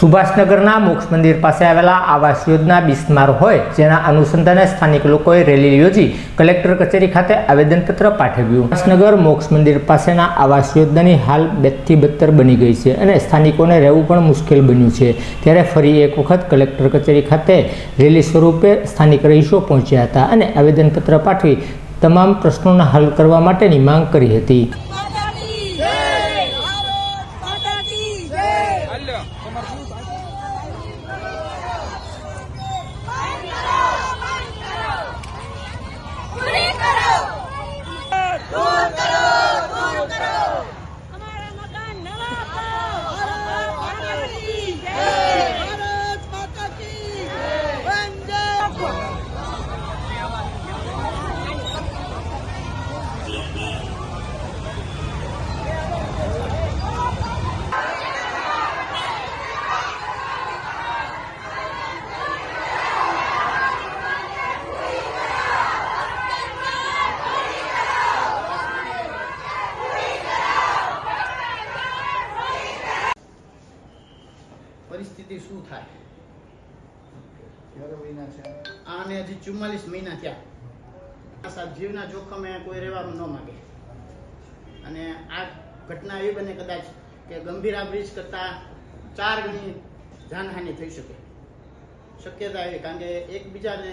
સુભાષનગરના મોક્ષ મંદિર પાસે આવેલા આવાસ યોજના બિસ્માર હોય, જેના અનુસંધાને સ્થાનિક લોકોએ રેલી યોજી કલેક્ટર કચેરી ખાતે આવેદનપત્ર પાઠવ્યું. સુભાષનગર મોક્ષ મંદિર પાસેના આવાસ યોજનાની હાલ બેથી બદતર બની ગઈ છે અને સ્થાનિકોને રહેવું પણ મુશ્કેલ બન્યું છે. ત્યારે ફરી એક વખત કલેક્ટર કચેરી ખાતે રેલી સ્વરૂપે સ્થાનિક રહીશો પહોંચ્યા હતા અને આવેદનપત્ર પાઠવી તમામ પ્રશ્નોના હલ કરવા માટેની માંગ કરી હતી માતા કી જય ભારત માતા કી જય પૂરી કરો દૂર કરો દૂર કરો અમારા મકાન નવા કરો ભારત માતા કી જય ભારત માતા કી વંદે પરિસ્થિતિ શું થાય? આને હજી ચુમ્માલીસ મહિના થયા. જીવના જોખમે કોઈ રહેવાનું ન માગે. અને આ ઘટના એવી બને કદાચ કે ગંભીરા બ્રિજ કરતાં ચાર ગણી જાનહાનિ થઈ શકે. શક્યતા એવી કારણ કે એકબીજાને.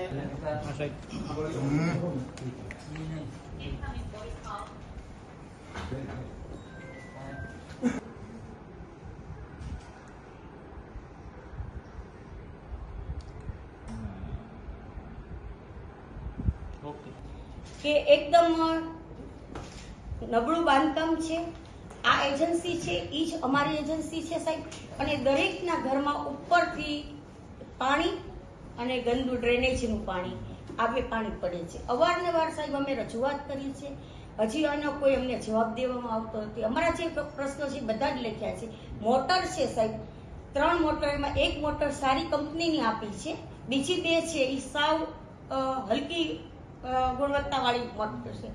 કે એકદમ નબળું બાંધકામ છે. આ એજન્સી છે એ જ અમારી એજન્સી છે સાહેબ. અને દરેકના ઘરમાં ઉપરથી પાણી અને ગંદુ ડ્રેનેજનું પાણી આ પાણી પડે છે. અવારનવાર સાહેબ અમે રજૂઆત કરી છે હજી આનો કોઈ અમને જવાબ દેવામાં આવતો નથી. અમારા જે પ્રશ્નો છે બધા જ લખ્યા છે. મોટર છે સાહેબ. ત્રણ મોટરમાં એક મોટર સારી કંપનીની આપી છે. બીજી બે છે એ સાવ હલકી ગુણવત્તાવાળી મોટર છે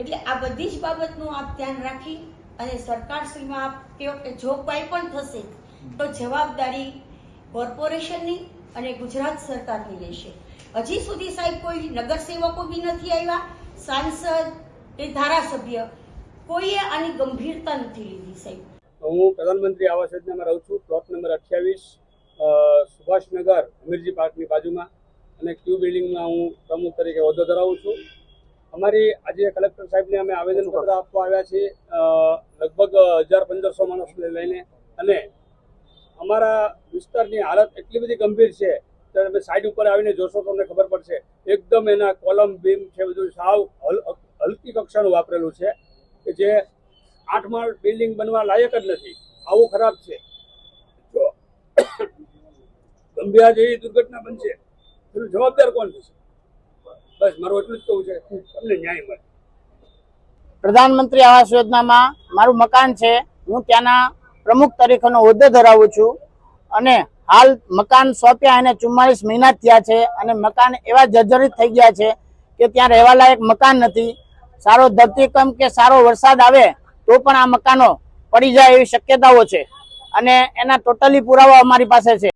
એટલે આ બધી જ બાબતનું આપ ધ્યાન રાખી અને સરકારશ્રીમાં આપ કહો કે જો કાંઈ પણ થશે, તો જવાબદારી કોર્પોરેશનની અને ગુજરાત સરકારની રહેશે. હજી સુધી સાહેબ કોઈ નગરસેવકો બી નથી આવ્યા. સાંસદ કે ધારાસભ્ય કોઈએ આની ગંભીરતા નથી લીધી સાહેબ. હું પ્રધાનમંત્રી આવાસ યોજનામાં રહું છું. પ્લોટ નંબર અઠ્યાવીસ સુભાષનગર અમીરજી પાર્કની બાજુમાં. અને ક્યુ બિલ્ડિંગમાં હું પ્રમુખ તરીકે હોદ્દો ધરાવું છું. અમારી આજે કલેક્ટર સાહેબને અમે આવેદનપત્ર આપવા આવ્યા છીએ લગભગ હજાર પંદરસો માણસને લઈને. અને અમારા વિસ્તારની હાલત એટલી બધી ગંભીર છે ત્યારે તમે સાઈડ ઉપર આવીને જોશો તો તમને ખબર પડશે. એકદમ એના કોલમ, બીમ છે, બધું સાવ હલ- હલકી કક્ષાનું વાપરેલું છે, કે જે આઠ માળ બિલ્ડિંગ બનવા લાયક જ નથી. આવું ખરાબ છે. ગંભીરા જેવી દુર્ઘટના બનશે એનું જવાબદાર કોણ થશે બસ, મારું એટલું જ કહું છે, તમને ન્યાય મળે. પ્રધાનમંત્રી આવાસ યોજનામાં મારું મકાન છે. હું ત્યાંના પ્રમુખ તરીકેનો હોદ્દો ધરાવું છું. અને હાલ મકાન સોંપ્યા એને ચુમ્માલીસ મહિના થયા છે અને મકાન એવા જર્જરિત થઈ ગયા છે કે ત્યાં રહેવા લાયક મકાન નથી. સારો ધરતીકંપ કે સારો વરસાદ આવે તો પણ આ મકાનો પડી જાય એવી શક્યતાઓ છે. અને એના ટોટલી પુરાવા અમારી પાસે છે.